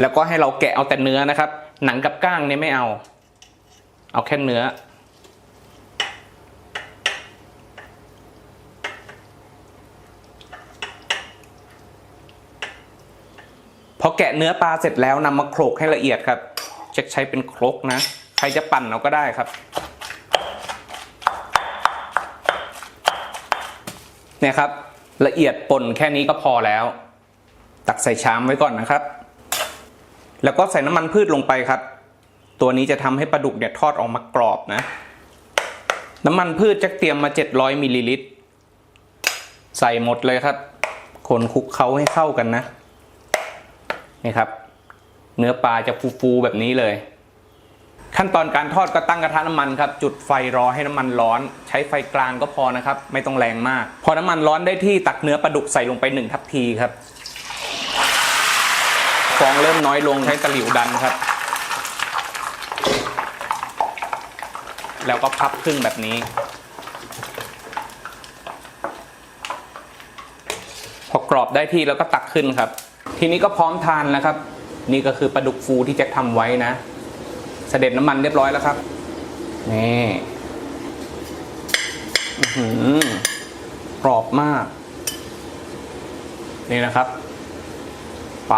แล้วก็ให้เราแกะเอาแต่เนื้อนะครับ หนังกับก้างเนี่ยไม่เอา เอาแค่เนื้อ พอแกะเนื้อปลาเสร็จแล้วนำมาโขลกให้ละเอียดครับเช็คใช้เป็นครกนะ ใครจะปั่นเอาก็ได้ครับเนี่ยครับละเอียดป่นแค่นี้ก็พอแล้ว ตักใส่ชามไว้ก่อนนะครับ แล้วก็ใส่น้ำมันพืชลงไปครับ ตัวนี้จะทำให้ปลาดุกเนี่ยทอดออกมากรอบนะ น้ำมันพืชจะเตรียมมา 700มิลลิลิตร ใส่หมดเลยครับ คนคลุกเคล้าให้เข้ากันนะ นี่ครับ เนื้อปลาจะฟูๆแบบนี้เลย ขั้นตอนการทอดก็ตั้งกระทะน้ำมันครับ จุดไฟรอให้น้ำมันร้อน ใช้ไฟกลางก็พอนะครับ ไม่ต้องแรงมาก พอน้ำมันร้อนได้ที่ตักเนื้อปลาดุกใส่ลงไปหนึ่งทัพพีครับ ฟองเริ่มน้อยลงใช้ตะหลิวดันครับ แล้วก็พับครึ่งแบบนี้ พอกรอบได้ที่แล้วก็ตักขึ้นครับ ทีนี้ก็พร้อมทานแล้วครับ นี่ก็คือปลาดุกฟูที่แจ็คทำไว้นะเสด็จน้ำมันเรียบร้อยแล้วครับนี่กรอบมาก นี่นะครับ ไป